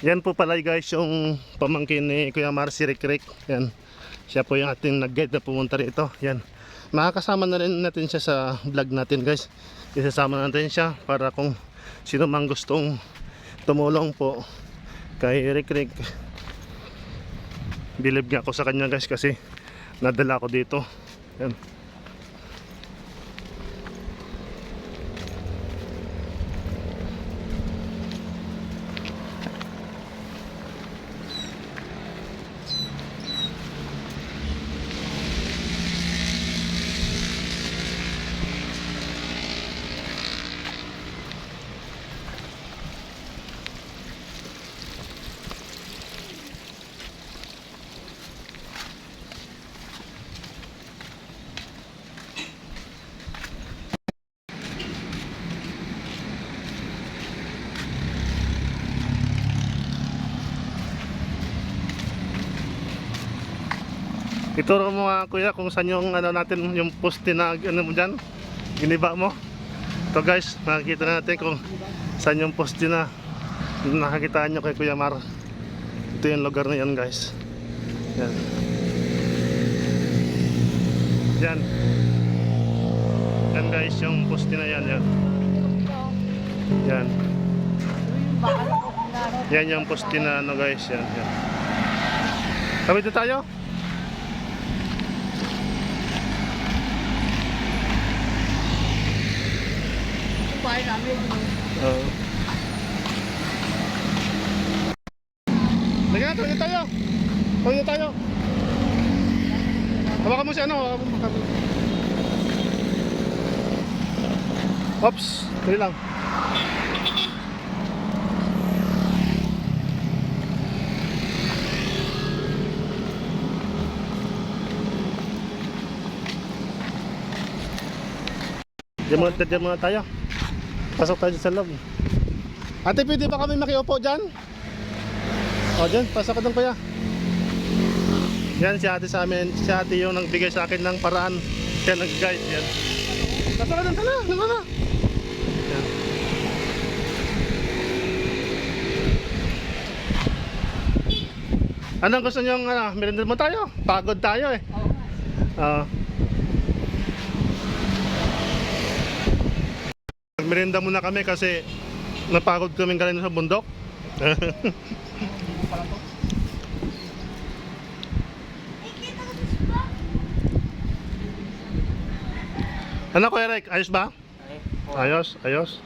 Yan po pala guys yung pamangkin ni Kuya Marcy Rick Rick. Yan. Siya po yung ating nag-guide na pumunta rito. Yan. Makakasama na rin natin siya sa vlog natin guys. Isasama natin siya para kung sino mang gustong tumulong po kay Rick Rick. Bilib nga ako sa kanya guys kasi nadala ko dito. Yan. Ituro mo nga kuya kung saan yung ano natin yung poste na ano mo dyan. Giniba mo. Ito guys, makikita natin kung saan yung poste na nakakitaan nyo kay Kuya Mar. Ito yung lugar na yan guys. Yan. Yan. Yan guys, yung poste na yan. Yan. Yan. Yan yung poste na ano guys. Yan. yan. Kami tayo? Bahay namin. Oo. Lagyan tawagin tayo. Tawagin tayo. Hawakan mo si ano. hawakan mo. Oops, dali lang. Diyan muna, diyan muna tayo. Pasok tayo sa loob. Ate, pwede ba kami makiupo dyan? O, dyan. Pasok ka doon kuya. Yan, si ate sa amin. Si ate yung nagbigay sa akin ng paraan. Siya nag-guide. Yan. Pasok ka doon. Tala, na. Yan. Anong gusto nyo, ano, merenda mo tayo? Pagod tayo eh. Oo. Nagmerienda muna kami kasi napagod kami galing sa bundok. ano ko Eric? Ayos ba? Ayos, ayos.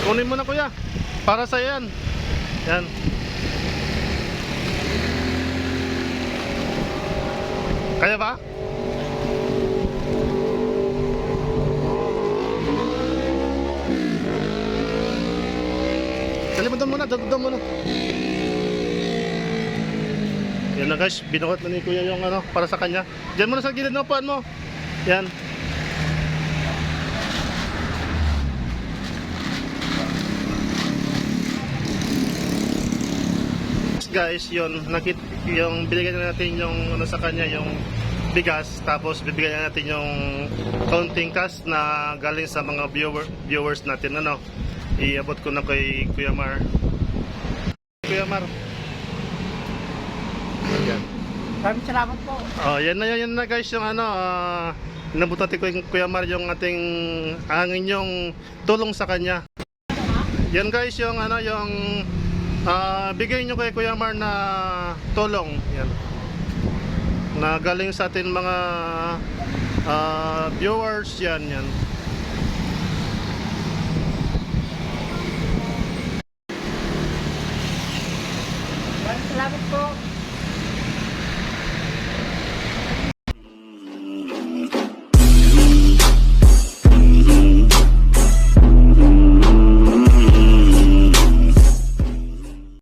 Kunin mo na kuya. Para sa yan. Yan. Kaya ba? Doon muna, doon muna. Yan na guys, binuhat na ni Kuya yung ano, para sa kanya. Diyan muna sa gilid ng upuan mo. Yan. guys, yun, nakit yung binigyan na natin yung ano sa kanya, yung bigas, tapos bibigyan na natin yung counting cash na galing sa mga viewer, viewers natin, ano. Iabot ko na kay Kuya Mar. Kuya Mar. Yan. Maraming salamat po. Oh, yan na yan na guys yung ano, uh, nabutan ko yung Kuya Mar yung ating angin yung tulong sa kanya. Yan guys yung ano yung ah, bigay nyo kay Kuya Mar na tulong. Yan. Na galing sa atin mga ah, viewers yan yan. Salamat po.